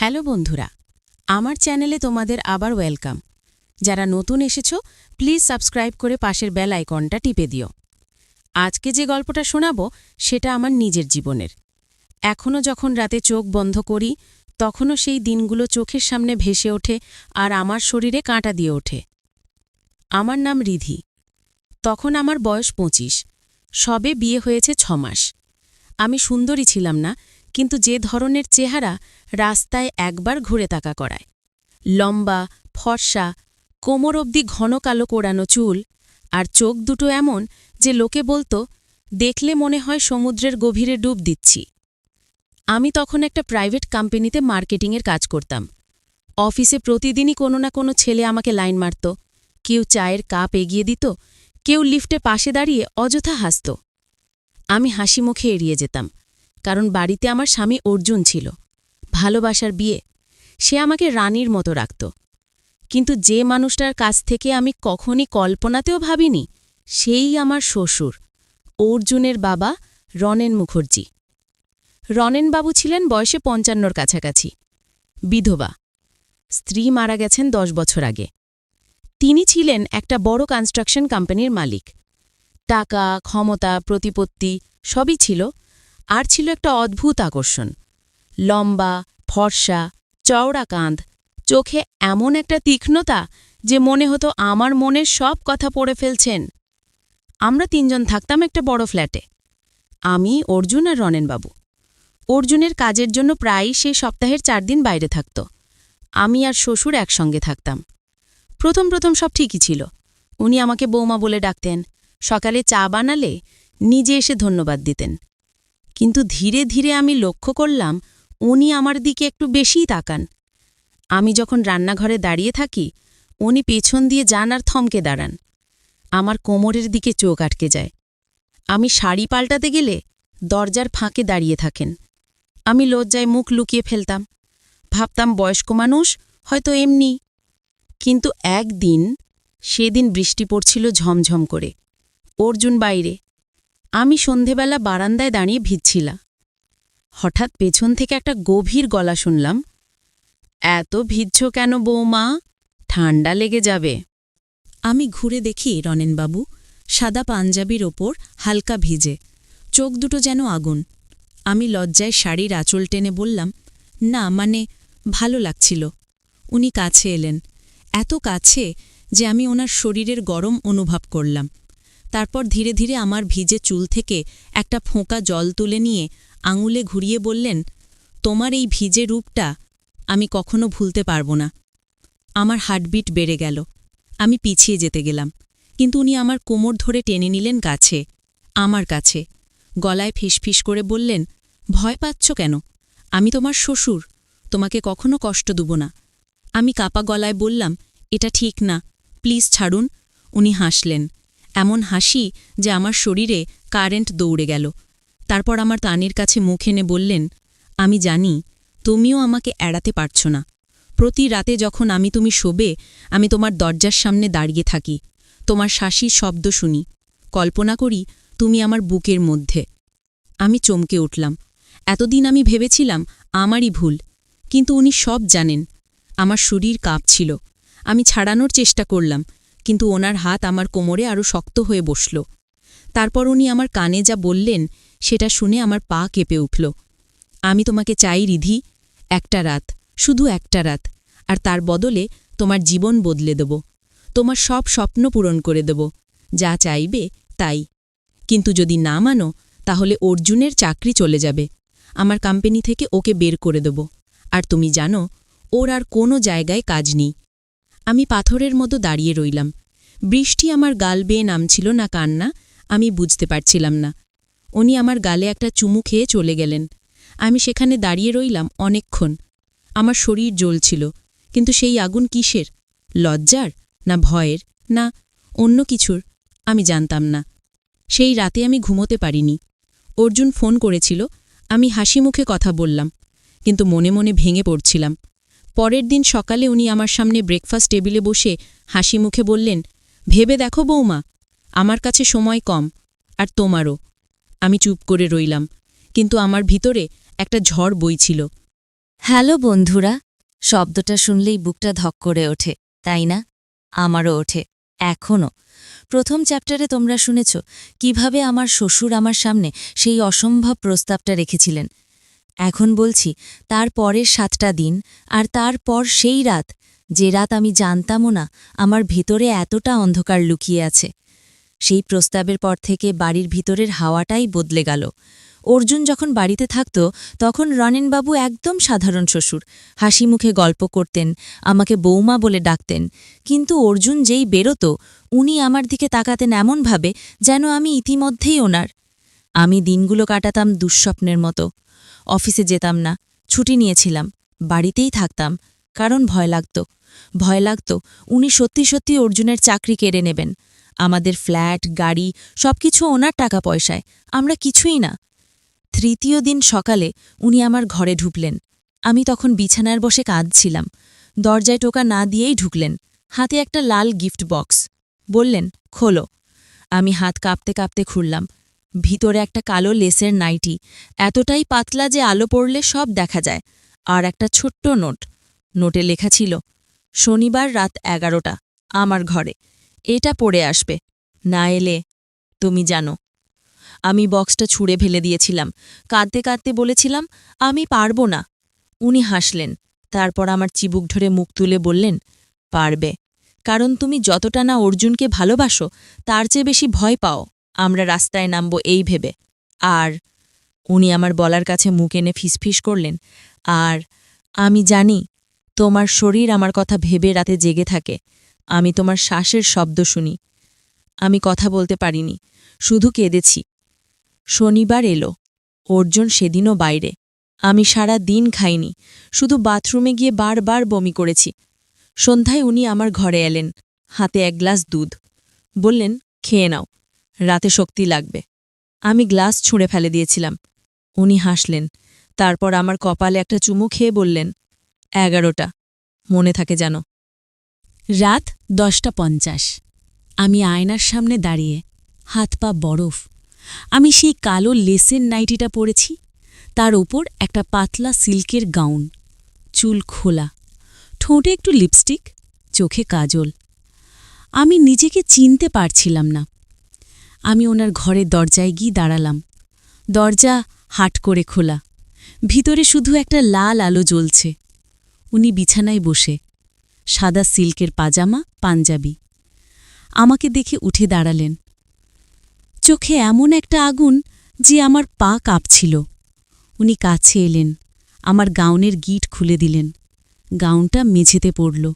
Hello বন্ধুরা, আমার চ্যানেলে তোমাদের আবার ওয়েলকাম। যারা নতুন এসেছ, প্লিজ সাবস্ক্রাইব করে পাশের বেল আইকনটা টিপে দিও। আজকে যে গল্পটা শোনাবো, সেটা আমার নিজের জীবনের। এখনও যখন রাতে চোখ বন্ধ করি, তখনও সেই দিনগুলো চোখের সামনে ভেসে ওঠে আর আমার শরীরে কাঁটা দিয়ে ওঠে। আমার নাম রিধি। তখন আমার বয়স পঁচিশ। সবে বিয়ে হয়েছে ছমাস। আমি সুন্দরী ছিলাম না কিন্তু যে ধরনের চেহারা রাস্তায় একবার ঘুরে তাকা করায়। লম্বা, ফর্সা, কোমর অবধি ঘন কালো কোড়ানো চুল আর চোখ দুটো এমন যে লোকে বলতো, দেখলে মনে হয় সমুদ্রের গভীরে ডুব দিচ্ছি। আমি তখন একটা প্রাইভেট কোম্পানিতে মার্কেটিংয়ের কাজ করতাম। অফিসে প্রতিদিনই কোনো না কোনো ছেলে আমাকে লাইন মারত। কেউ চায়ের কাপ এগিয়ে দিত, কেউ লিফটে পাশে দাঁড়িয়ে অযথা হাসত। আমি হাসি মুখে এড়িয়ে যেতাম। কারণ বাড়িতে আমার স্বামী অর্জুন ছিল। ভালোবাসার বিয়ে। সে আমাকে রানীর মতো রাখত। কিন্তু যে মানুষটার কাছ থেকে আমি কখনই কল্পনাতেও ভাবিনি, সেই আমার শ্বশুর, অর্জুনের বাবা রনেন মুখার্জি। রনেনবাবু ছিলেন বয়সে পঞ্চান্নর কাছাকাছি। বিধবা। স্ত্রী মারা গেছেন দশ বছর আগে। তিনি ছিলেন একটা বড় কনস্ট্রাকশন কোম্পানির মালিক। টাকা, ক্ষমতা, প্রতিপত্তি সবই ছিল আর ছিল একটা অদ্ভুত আকর্ষণ। লম্বা, ফর্সা, চওড়া কাঁধ, চোখে এমন একটা তীক্ষ্ণতা যে মনে হতো আমার মনের সব কথা পড়ে ফেলছেন। আমরা তিনজন থাকতাম একটা বড় ফ্ল্যাটে। আমি, অর্জুন আর রনেনবাবু অর্জুনের কাজের জন্য প্রায়ই সেই সপ্তাহের চার দিন বাইরে থাকত। আমি আর শ্বশুর একসঙ্গে থাকতাম। প্রথম প্রথম সব ঠিকই ছিল। উনি আমাকে বৌমা বলে ডাকতেন। সকালে চা বানালে নিজে এসে ধন্যবাদ দিতেন। কিন্তু ধীরে ধীরে আমি লক্ষ্য করলাম উনি আমার দিকে একটু বেশিই তাকান। আমি যখন রান্নাঘরে দাঁড়িয়ে থাকি, উনি পেছন দিয়ে যান আর থমকে দাঁড়ান। আমার কোমরের দিকে চোখ আটকে যায়। আমি শাড়ি পাল্টাতে গেলে দরজার ফাঁকে দাঁড়িয়ে থাকেন। আমি লজ্জায় মুখ লুকিয়ে ফেলতাম। ভাবতাম বয়স্ক মানুষ হয়তো এমনি। কিন্তু একদিন সেদিন বৃষ্টি পড়ছিল ঝমঝম করে। অর্জুন বাইরে। আমি সন্ধেবেলা বারান্দায় দাঁড়িয়ে ভিজছিলা হঠাৎ পেছন থেকে একটা গভীর গলা শুনলাম, এত ভিজছ কেন বৌমা? ঠান্ডা লেগে যাবে। আমি ঘুরে দেখি রনেনবাবু সাদা পাঞ্জাবির ওপর হালকা ভিজে, চোখ দুটো যেন আগুন। আমি লজ্জায় শাড়ির আঁচল টেনে বললাম, না মানে ভালো লাগছিল। উনি কাছে এলেন, এত কাছে যে আমি ওনার শরীরের গরম অনুভব করলাম। তারপর ধীরে ধীরে আমার ভিজে চুল থেকে একটা ফোঁকা জল তুলে নিয়ে আঙুলে ঘুরিয়ে বললেন, তোমার এই ভিজে রূপটা আমি কখনো ভুলতে পারব না। আমার হার্টবিট বেড়ে গেল। আমি পিছিয়ে যেতে গেলাম। কিন্তু উনি আমার কোমর ধরে টেনে নিলেন কাছে আমার কাছে। গলায় ফিসফিস করে বললেন, ভয় পাচ্ছ কেন? আমি তোমার শ্বশুর। তোমাকে কখনো কষ্ট দেব না। আমি কাপা গলায় বললাম, এটা ঠিক না। প্লিজ ছাড়ুন। উনি হাসলেন। এমন হাসি যে আমার শরীরে কারেন্ট দৌড়ে গেল। তারপর আমার তানির কাছে মুখ এনে বললেন, আমি জানি, তুমিও আমাকে এড়াতে পারছ না। প্রতি রাতে যখন আমি তুমি শোবে, আমি তোমার দরজার সামনে দাঁড়িয়ে থাকি। তোমার শাসির শব্দ শুনি। কল্পনা করি তুমি আমার বুকের মধ্যে। আমি চমকে উঠলাম। এতদিন আমি ভেবেছিলাম আমারই ভুল, কিন্তু উনি সব জানেন। আমার শরীর কাঁপছিল। আমি ছাড়ানোর চেষ্টা করলাম কিন্তু ওনার হাত আমার কোমরে আরও শক্ত হয়ে বসল। তারপর উনি আমার কানে যা বললেন, সেটা শুনে আমার পা কেঁপে উঠল। আমি তোমাকে চাই রিধি, একটা রাত, শুধু একটা রাত, আর তার বদলে তোমার জীবন বদলে দেব। তোমার সব স্বপ্ন পূরণ করে দেব। যা চাইবে, তাই। কিন্তু যদি না মানো, তাহলে অর্জুনের চাকরি চলে যাবে। আমার কোম্পানি থেকে ওকে বের করে দেব। আর তুমি জানো, ওর আর কোনো জায়গায় কাজ নেই। আমি পাথরের মতো দাঁড়িয়ে রইলাম। বৃষ্টি আমার গাল বেয়ে নামছিল না কান্না, আমি বুঝতে পারছিলাম না। উনি আমার গালে একটা চুমু খেয়ে চলে গেলেন। আমি সেখানে দাঁড়িয়ে রইলাম অনেকক্ষণ। আমার শরীর জ্বলছিল, কিন্তু সেই আগুন কিসের? লজ্জার? না ভয়ের? না অন্য কিছুর? আমি জানতাম না। সেই রাতে আমি ঘুমোতে পারিনি। অর্জুন ফোন করেছিল, আমি হাসি মুখে কথা বললাম, কিন্তু মনে মনে ভেঙে পড়ছিলাম। পরের দিন সকালে উনি আমার সামনে ব্রেকফাস্ট টেবিলে বসে হাসি মুখে বললেন, ভেবে দেখো বৌমা, আমার কাছে সময় কম আর তোমারও। আমি চুপ করে রইলাম, কিন্তু আমার ভিতরে একটা ঝড় বইছিল হ্যালো বন্ধুরা, শব্দটা শুনলেই বুকটা ধক করে ওঠে, তাই না? আমারও ওঠে এখনও প্রথম চ্যাপ্টারে তোমরা শুনেছ, কীভাবে আমার শ্বশুর আমার সামনে সেই অসম্ভব প্রস্তাবটা রেখেছিলেন। এখন বলছি, তার পরের সাতটা দিন আর তারপর সেই রাত। যে রাত আমি জানতামও না, আমার ভেতরে এতটা অন্ধকার লুকিয়ে আছে। সেই প্রস্তাবের পর থেকে বাড়ির ভিতরের হাওয়াটাই বদলে গেল। অর্জুন যখন বাড়িতে থাকত, তখন রনেনবাবু একদম সাধারণ শ্বশুর। হাসি মুখে গল্প করতেন, আমাকে বৌমা বলে ডাকতেন। কিন্তু অর্জুন যেই বেরোত, উনি আমার দিকে তাকাতেন এমনভাবে যেন আমি ইতিমধ্যেই ওনার। আমি দিনগুলো কাটাতাম দুঃস্বপ্নের মতো। অফিসে যেতাম না, ছুটি নিয়েছিলাম, বাড়িতেই থাকতাম, কারণ ভয় লাগত। ভয় লাগত উনি সত্যি সত্যি অর্জুনের চাকরি কেড়ে নেবেন। আমাদের ফ্ল্যাট, গাড়ি, সবকিছু ওনার টাকা পয়সায়, আমরা কিছুই না। তৃতীয় দিন সকালে উনি আমার ঘরে ঢুকলেন। আমি তখন বিছানার বসে কাঁদছিলাম। দরজায় টোকা না দিয়েই ঢুকলেন। হাতে একটা লাল গিফট বক্স। বললেন, খোলো। আমি হাত কাঁপতে কাঁপতে খুললাম। ভিতরে একটা কালো লেসের নাইটি। এতটাই পাতলা যে আলো পড়লে সব দেখা যায়। আর একটা ছোট্ট নোট। নোটে লেখা ছিল, শনিবার রাত এগারোটা, আমার ঘরে। এটা পড়ে আসবে। না এলে, তুমি জানো। আমি বক্সটা ছুঁড়ে ফেলে দিয়েছিলাম। কাঁদতে কাঁদতে বলেছিলাম, আমি পারব না। উনি হাসলেন। তারপর আমার চিবুক ধরে মুখ তুলে বললেন, পারবে। কারণ তুমি যতটা না অর্জুনকে ভালোবাসো, তার চেয়ে বেশি ভয় পাও। আমরা রাস্তায় নামব এই ভেবে। আর উনি আমার বলার কাছে মুখ এনে ফিসফিস করলেন। আর আমি জানি তোমার শরীর আমার কথা ভেবে রাতে জেগে থাকে। আমি তোমার শ্বাসের শব্দ শুনি। আমি কথা বলতে পারিনি, শুধু কেঁদেছি। শনিবার এলো, অর্জুন সেদিনও বাইরে। আমি সারা দিন খাইনি, শুধু বাথরুমে গিয়ে বারবার বমি করেছি। সন্ধ্যায় উনি আমার ঘরে এলেন, হাতে এক গ্লাস দুধ। বললেন, খেয়ে নাও। রাতে শক্তি লাগবে। আমি গ্লাস ছুঁড়ে ফেলে দিয়েছিলাম। উনি হাসলেন। তারপর আমার কপালে একটা চুমু খেয়ে বললেন, এগারোটা। মনে থাকে যেন। রাত দশটা পঞ্চাশ। আমি আয়নার সামনে দাঁড়িয়ে হাত পা বরফ। আমি সেই কালো লেসের নাইটিটা পরেছি। তার ওপর একটা পাতলা সিল্কের গাউন। চুল খোলা। ঠোঁটে একটু লিপস্টিক, চোখে কাজল। আমি নিজেকে চিনতে পারছিলাম না। আমি ওনার ঘরের দরজায় গিয়ে দাঁড়ালাম। দরজা হাট করে খোলা। ভিতরে শুধু একটা লাল আলো জ্বলছে। উনি বিছানায় বসে, সাদা সিল্কের পাজামা, পাঞ্জাবি। আমাকে দেখে উঠে দাঁড়ালেন। চোখে এমন একটা আগুন যে আমার পা কাঁপছিল। উনি কাছে এলেন, আমার গাউনের গিট খুলে দিলেন। গাউনটা মেঝেতে পড়ল।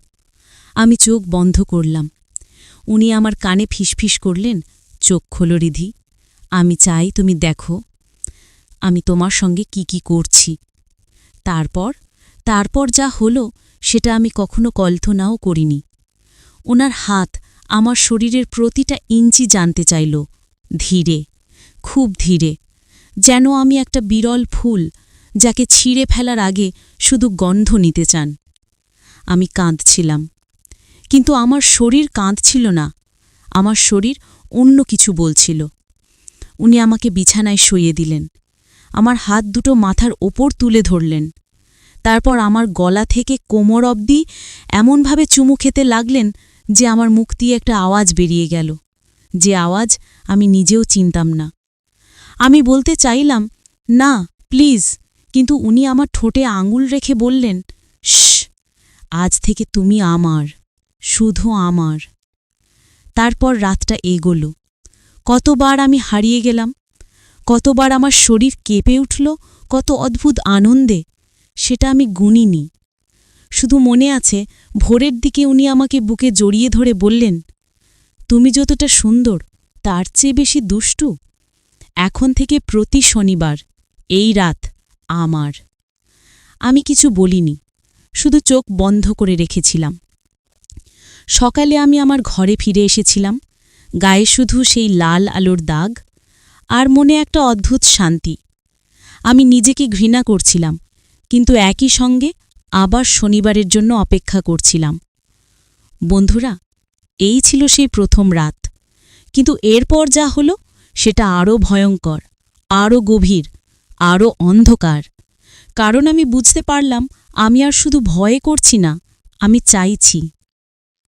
আমি চোখ বন্ধ করলাম। উনি আমার কানে ফিসফিস করলেন চোখ খোলো রিধি। আমি চাই তুমি দেখো, আমি তোমার সঙ্গে কি কি করছি। তারপর তারপর যা হলো, সেটা আমি কখনো কল্পনাও করিনি। ওনার হাত আমার শরীরের প্রতিটা ইঞ্চি জানতে চাইল, ধীরে, খুব ধীরে, যেন আমি একটা বিরল ফুল যাকে ছিঁড়ে ফেলার আগে শুধু গন্ধ নিতে চান। আমি কাঁদছিলাম, কিন্তু আমার শরীর কাঁদছিল না, আমার শরীর অন্য কিছু বলছিল। উনি আমাকে বিছানায় শুইয়ে দিলেন। আমার হাত দুটো মাথার ওপর তুলে ধরলেন। তারপর আমার গলা থেকে কোমর অবধি এমনভাবে চুমু খেতে লাগলেন যে আমার মুখ দিয়ে একটা আওয়াজ বেরিয়ে গেল। যে আওয়াজ আমি নিজেও চিনতাম না। আমি বলতে চাইলাম, না, প্লিজ। কিন্তু উনি আমার ঠোঁটে আঙুল রেখে বললেন শ আজ থেকে তুমি আমার, শুধু আমার। তারপর রাতটা এগোল। কতবার আমি হারিয়ে গেলাম, কতবার আমার শরীর কেঁপে উঠল, কত অদ্ভুত আনন্দে, সেটা আমি গুনিনি। শুধু মনে আছে, ভোরের দিকে উনি আমাকে বুকে জড়িয়ে ধরে বললেন, তুমি যতটা সুন্দর, তার চেয়ে বেশি দুষ্টু। এখন থেকে প্রতি শনিবার, এই রাত আমার। আমি কিছু বলিনি, শুধু চোখ বন্ধ করে রেখেছিলাম। সকালে আমি আমার ঘরে ফিরে এসেছিলাম। গায়ে শুধু সেই লাল আলোর দাগ আর মনে একটা অদ্ভুত শান্তি। আমি নিজেকে ঘৃণা করছিলাম, কিন্তু একই সঙ্গে আবার শনিবারের জন্য অপেক্ষা করছিলাম। বন্ধুরা, এই ছিল সেই প্রথম রাত। কিন্তু এরপর যা হলো, সেটা আরও ভয়ঙ্কর আরও গভীর আরও অন্ধকার। কারণ আমি বুঝতে পারলাম, আমি আর শুধু ভয়ে করছি না, আমি চাইছি।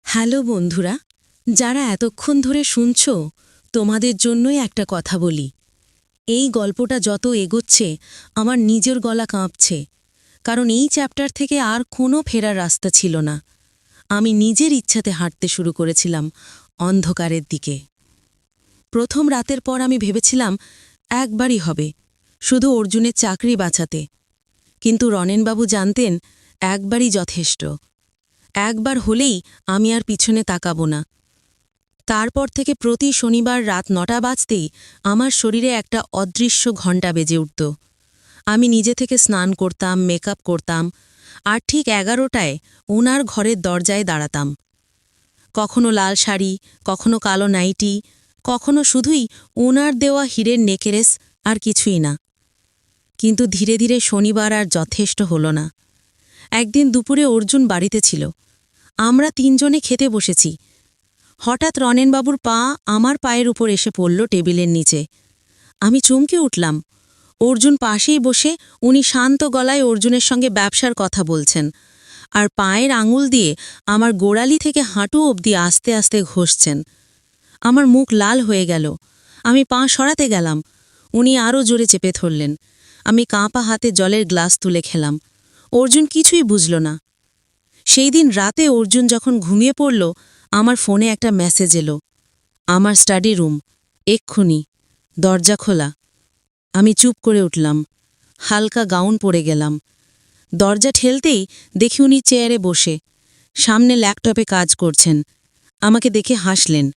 হ্যালো বন্ধুরা, যারা এতক্ষণ ধরে শুনছ, তোমাদের জন্যই একটা কথা বলি। এই গল্পটা যত এগোচ্ছে, আমার নিজের গলা কাঁপছে, কারণ এই চ্যাপ্টার থেকে আর কোনো ফেরার রাস্তা ছিল না। আমি নিজের ইচ্ছাতে হাঁটতে শুরু করেছিলাম অন্ধকারের দিকে। প্রথম রাতের পর আমি ভেবেছিলাম, একবারই হবে, শুধু অর্জুনের চাকরি বাঁচাতে। কিন্তু রনেনবাবু জানতেন, একবারই যথেষ্ট। একবার হলেই আমি আর পিছনে তাকাবো না। তারপর থেকে প্রতি শনিবার রাত নটা বাজতেই আমার শরীরে একটা অদৃশ্য ঘণ্টা বেজে উঠত। আমি নিজে থেকে স্নান করতাম, মেকআপ করতাম, আর ঠিক এগারোটায় ওনার ঘরের দরজায় দাঁড়াতাম। কখনো লাল শাড়ি, কখনো কালো নাইটি, কখনো শুধুই ওনার দেওয়া হীরের নেকেরেস আর কিছুই না। কিন্তু ধীরে ধীরে শনিবার আর যথেষ্ট হল না। একদিন দুপুরে অর্জুন বাড়িতে ছিল। আমরা তিনজনে খেতে বসেছি। হঠাৎ রনেনবাবুর পা আমার পায়ের উপর এসে পড়ল টেবিলের নিচে। আমি চমকে উঠলাম। অর্জুন পাশেই বসে উনি শান্ত গলায় অর্জুনের সঙ্গে ব্যবসার কথা বলছেন আর পায়ের আঙুল দিয়ে আমার গোড়ালি থেকে হাঁটু অবধি আস্তে আস্তে ঘষছেন। আমার মুখ লাল হয়ে গেল। আমি পা সরাতে গেলাম। উনি আরও জোরে চেপে ধরলেন। আমি কাঁপা হাতে জলের গ্লাস তুলে খেলাম। অর্জুন কিছুই বুঝল না। সেই দিন রাতে অর্জুন যখন ঘুমিয়ে পড়ল, আমার ফোনে একটা মেসেজ এলো। আমার স্টাডি রুম। এক্ষুনি। দরজা খোলা। আমি চুপ করে উঠলাম। হালকা গাউন পরে গেলাম। দরজা ঠেলতেই দেখি উনি চেয়ারে বসে। সামনে ল্যাপটপে কাজ করছেন। আমাকে দেখে হাসলেন।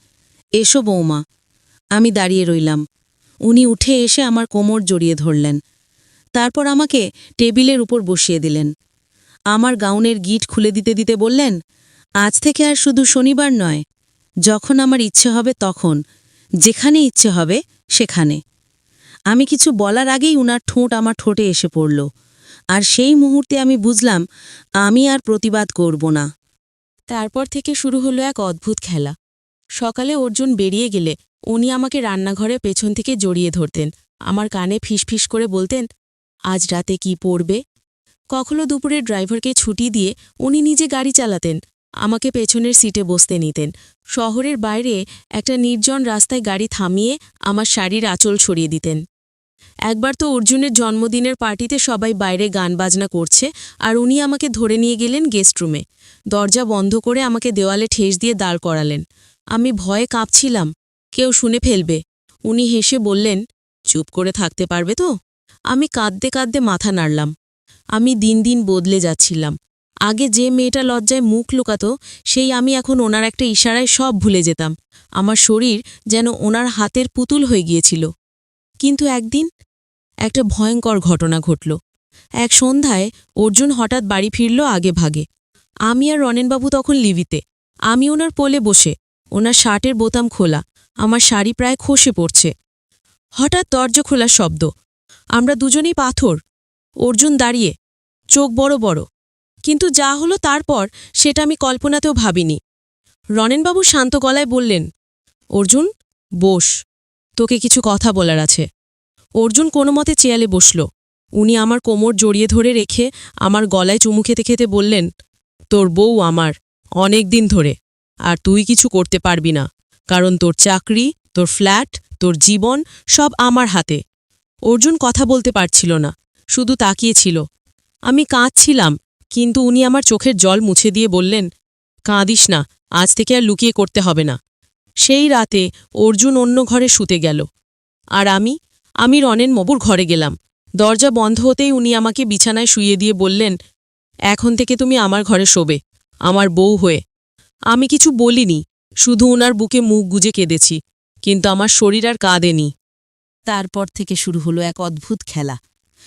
এসো বৌমা। আমি দাঁড়িয়ে রইলাম। উনি উঠে এসে আমার কোমর জড়িয়ে ধরলেন। তারপর আমাকে টেবিলের উপর বসিয়ে দিলেন। আমার গাউনের গিট খুলে দিতে দিতে বললেন, আজ থেকে আর শুধু শনিবার নয়, যখন আমার ইচ্ছে হবে তখন, যেখানে ইচ্ছে হবে সেখানে। আমি কিছু বলার আগেই উনার ঠোঁট আমার ঠোঁটে এসে পড়ল, আর সেই মুহূর্তে আমি বুঝলাম, আমি আর প্রতিবাদ করব না। তারপর থেকে শুরু হলো এক অদ্ভুত খেলা। সকালে অর্জুন বেরিয়ে গেলে উনি আমাকে রান্নাঘরে পেছন থেকে জড়িয়ে ধরতেন। আমার কানে ফিসফিস করে বলতেন, আজ রাতে কি পড়বে? কখনো দুপুরে ড্রাইভারকে ছুটি দিয়ে উনি নিজে গাড়ি চালাতেন, আমাকে পেছনের সিটে বসতে নিতেন। শহরের বাইরে একটা নির্জন রাস্তায় গাড়ি থামিয়ে আমার শাড়ির আঁচল ছড়িয়ে দিতেন। একবার তো অর্জুনের জন্মদিনের পার্টিতে সবাই বাইরে গান বাজনা করছে আর উনি আমাকে ধরে নিয়ে গেলেন গেস্ট রুমে। দরজা বন্ধ করে আমাকে দেওয়ালে ঠেস দিয়ে দাঁড় করালেন। আমি ভয়ে কাঁপছিলাম, কেউ শুনে ফেলবে। উনি হেসে বললেন, চুপ করে থাকতে পারবে তো? আমি কাঁদতে কাঁদতে মাথা নাড়লাম। আমি দিন দিন বদলে যাচ্ছিলাম। আগে যে মেয়েটা লজ্জায় মুখ লুকাত, সেই আমি এখন ওনার একটা ইশারায় সব ভুলে যেতাম। আমার শরীর যেন ওনার হাতের পুতুল হয়ে গিয়েছিল। কিন্তু একদিন একটা ভয়ঙ্কর ঘটনা ঘটল। এক সন্ধ্যায় অর্জুন হঠাৎ বাড়ি ফিরল আগে ভাগে। আমি আর রনেনবাবু তখন লিভিতে। আমি ওনার পোলে বসে, ওনার শার্টের বোতাম খোলা, আমার শাড়ি প্রায় খসে পড়ছে। হঠাৎ দরজা খোলার শব্দ। আমরা দুজনেই পাথর অর্জুন দাঁড়িয়ে, চোখ বড় বড়। কিন্তু যা হলো তারপর, সেটা আমি কল্পনাতেও ভাবিনি। রনেনবাবু শান্ত গলায় বললেন, অর্জুন, বস। তোকে কিছু কথা বলার আছে। অর্জুন কোনো মতে চেয়ালে বসল। উনি আমার কোমর জড়িয়ে ধরে রেখে আমার গলায় চুমু খেতে খেতে বললেন, তোর বউ আমার, অনেক দিন ধরে। আর তুই কিছু করতে পারবি না। কারণ তোর চাকরি, তোর ফ্ল্যাট, তোর জীবন সব আমার হাতে। অর্জুন কথা বলতে পারছিল না। শুধু তাকিয়েছিল। আমি কাঁদছিলাম, কিন্তু উনি আমার চোখের জল মুছে দিয়ে বললেন, কাঁদিস না, আজ থেকে আর লুকিয়ে করতে হবে না। সেই রাতে অর্জুন অন্য ঘরে শুতে গেল। আর আমি? আমি রনেন মবুর ঘরে গেলাম। দরজা বন্ধ হতেই উনি আমাকে বিছানায় শুয়ে দিয়ে বললেন, এখন থেকে তুমি আমার ঘরে শোবে, আমার বউ হয়ে। আমি কিছু বলিনি, শুধু ওনার বুকে মুখ গুজে কেঁদেছি, কিন্তু আমার শরীর আর কাঁদেনি। তারপর থেকে শুরু হলো এক অদ্ভুত খেলা।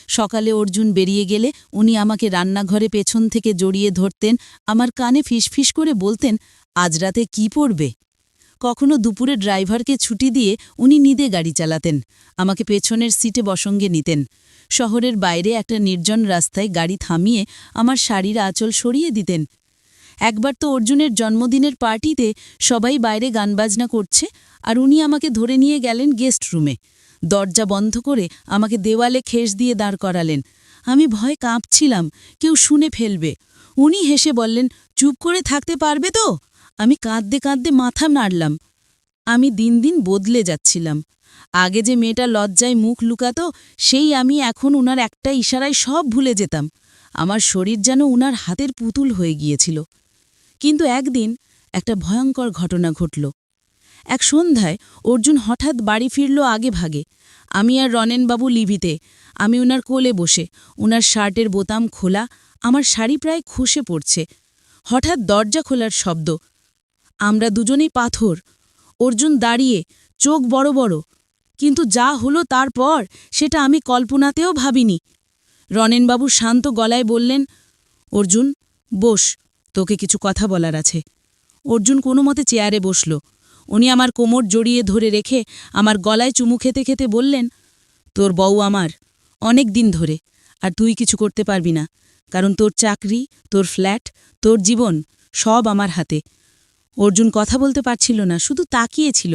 সকালে অর্জুন বেরিয়ে গেলে উনি আমাকে রান্নাঘরে পেছন থেকে জড়িয়ে ধরতেন, আমার কানে ফিসফিস করে বলতেন, আজ রাতে কী পড়বে? কখনো দুপুরে ড্রাইভারকে ছুটি দিয়ে উনি নিদে গাড়ি চালাতেন, আমাকে পেছনের সিটে বসঙ্গে নিতেন। শহরের বাইরে একটা নির্জন রাস্তায় গাড়ি থামিয়ে আমার শাড়ির আঁচল সরিয়ে দিতেন। একবার তো অর্জুনের জন্মদিনের পার্টিতে সবাই বাইরে গানবাজনা করছে আর উনি আমাকে ধরে নিয়ে গেলেন গেস্ট রুমে। দরজা বন্ধ করে আমাকে দেওয়ালে খেস দিয়ে দাঁড় করালেন। আমি ভয় কাঁপছিলাম, কেউ শুনে ফেলবে। উনি হেসে বললেন, চুপ করে থাকতে পারবে তো? আমি কাঁদতে কাঁদতে মাথা নাড়লাম। আমি দিন দিন বদলে যাচ্ছিলাম। আগে যে মেয়েটা লজ্জায় মুখ লুকাতো, সেই আমি এখন উনার একটা ইশারায় সব ভুলে যেতাম। আমার শরীর যেন উনার হাতের পুতুল হয়ে গিয়েছিল। কিন্তু একদিন একটা ভয়ঙ্কর ঘটনা ঘটল। এক সন্ধ্যায় অর্জুন হঠাৎ বাড়ি ফিরল আগে ভাগে। আমি আর রনেনবাবু লিভিতে। আমি উনার কোলে বসে। উনার শার্টের বোতাম খোলা। আমার শাড়ি প্রায় খসে পড়ছে। হঠাৎ দরজা খোলার শব্দ। আমরা দুজনেই পাথর। অর্জুন দাঁড়িয়ে, চোখ বড় বড়। কিন্তু যা হলো তারপর সেটা আমি কল্পনাতেও ভাবিনি। রনেনবাবু শান্ত গলায় বললেন, অর্জুন, বস, তোকে কিছু কথা বলার আছে। অর্জুন কোনো মতে চেয়ারে বসল। উনি আমার কোমর জড়িয়ে ধরে রেখে আমার গলায় চুমু খেতে খেতে বললেন, তোর বউ আমার, অনেক দিন ধরে, আর তুই কিছু করতে পারবি না, কারণ তোর চাকরি, তোর ফ্ল্যাট, তোর জীবন সব আমার হাতে। অর্জুন কথা বলতে পারছিল না, শুধু তাকিয়েছিল।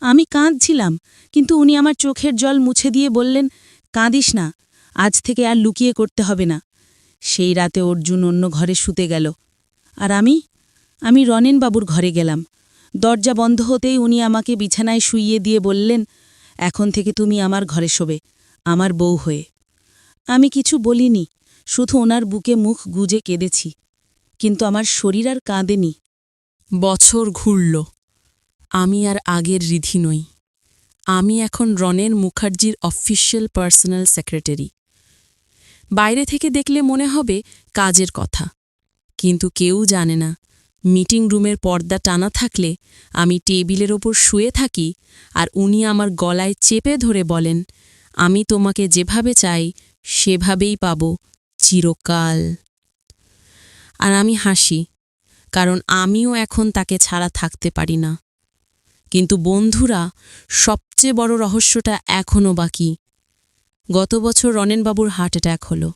আমি কাঁদছিলাম, কিন্তু উনি আমার চোখের জল মুছে দিয়ে বললেন, কাঁদিস না, আজ থেকে আর লুকিয়ে করতে হবে না। সেই রাতে অর্জুন অন্য ঘরে শুতে গেল। আর আমি আমি রনেনবাবুর ঘরে গেলাম। দরজা বন্ধ হতেই উনি আমাকে বিছানায় শুইয়ে দিয়ে বললেন, এখন থেকে তুমি আমার ঘরে শোবে, আমার বউ হয়ে। আমি কিছু বলিনি, শুধু ওনার বুকে মুখ গুজে কেঁদেছি, কিন্তু আমার শরীর আর কাঁদেনি। বছর ঘুরল, আমি আর আগের রিধি নই। আমি এখন রনেন মুখার্জির অফিসিয়াল পার্সোনাল সেক্রেটারি। বাইরে থেকে দেখলে মনে হবে কাজের কথা, কিন্তু কেউ জানে না মিটিং রুমের পর্দা টানা থাকলে আমি টেবিলের ওপর শুয়ে থাকি আর উনি আমার গলায় চেপে ধরে বলেন, আমি তোমাকে যেভাবে চাই, সেভাবেই পাব চিরকাল। আর আমি হাসি, কারণ আমিও এখন তাকে ছাড়া থাকতে পারি না। কিন্তু বন্ধুরা, সবচেয়ে বড় রহস্যটা এখনও বাকি। গত বছর রনেনবাবুর হার্ট অ্যাটাক হলো।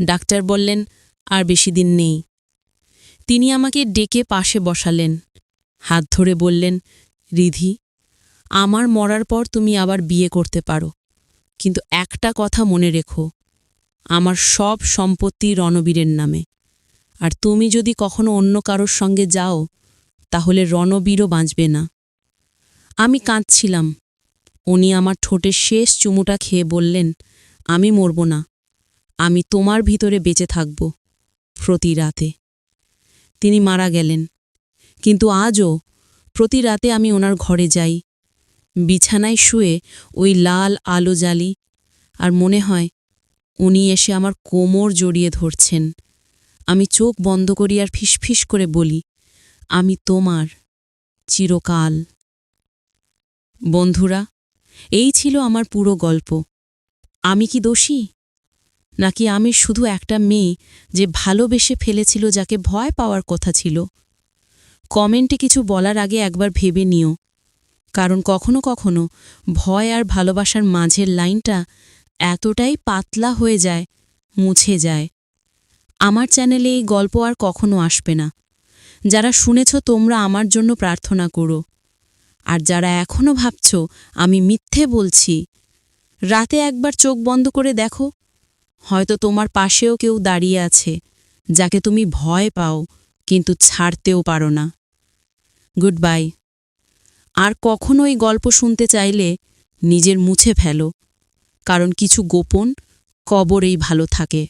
ডাক্তার বললেন, আর বেশি দিন নেই। তিনি আমাকে ডেকে পাশে বসালেন। হাত ধরে বললেন, রিধি, আমার মরার পর তুমি আবার বিয়ে করতে পারো। কিন্তু একটা কথা মনে রেখো, আমার সব সম্পত্তি রণবীরের নামে। আর তুমি যদি কখনো অন্য কারোর সঙ্গে যাও, তাহলে রণবীরও বাঁচবে না। আমি কাঁদছিলাম। উনি আমার ঠোঁটের শেষ চুমুটা খেয়ে বললেন, আমি মরব না। আমি তোমার ভিতরে বেঁচে থাকব প্রতি রাতে। তিনি মারা গেলেন। কিন্তু আজও প্রতি রাতে আমি ওনার ঘরে যাই। বিছানায় শুয়ে ওই লাল আলো জ্বালি আর মনে হয় উনি এসে আমার কোমর জড়িয়ে ধরছেন। আমি চোখ বন্ধ করি আর ফিসফিস করে বলি, আমি তোমার চিরকাল। বন্ধুরা, এই ছিল আমার পুরো গল্প। আমি কি দোষী? নাকি আমি শুধু একটা মেয়ে যে ভালোবেসে ফেলেছিল যাকে ভয় পাওয়ার কথা ছিল? কমেন্টে কিছু বলার আগে একবার ভেবে নিও। কারণ কখনো কখনো ভয় আর ভালোবাসার মাঝের লাইনটা এতটাই পাতলা হয়ে যায়, মুছে যায়। আমার চ্যানেলে এই গল্প আর কখনো আসবে না। যারা শুনেছ তোমরা আমার জন্য প্রার্থনা করো। আর যারা এখনও ভাবছ আমি মিথ্যে বলছি, রাতে একবার চোখ বন্ধ করে দেখো। হয়তো তোমার পাশেও কেউ দাঁড়িয়ে আছে, যাকে তুমি ভয় পাও, কিন্তু ছাড়তেও পারো না। গুড বাই আর কখনো এই গল্প শুনতে চাইলে নিজের মুছে ফেলো, কারণ কিছু গোপন কবরেই ভালো থাকে।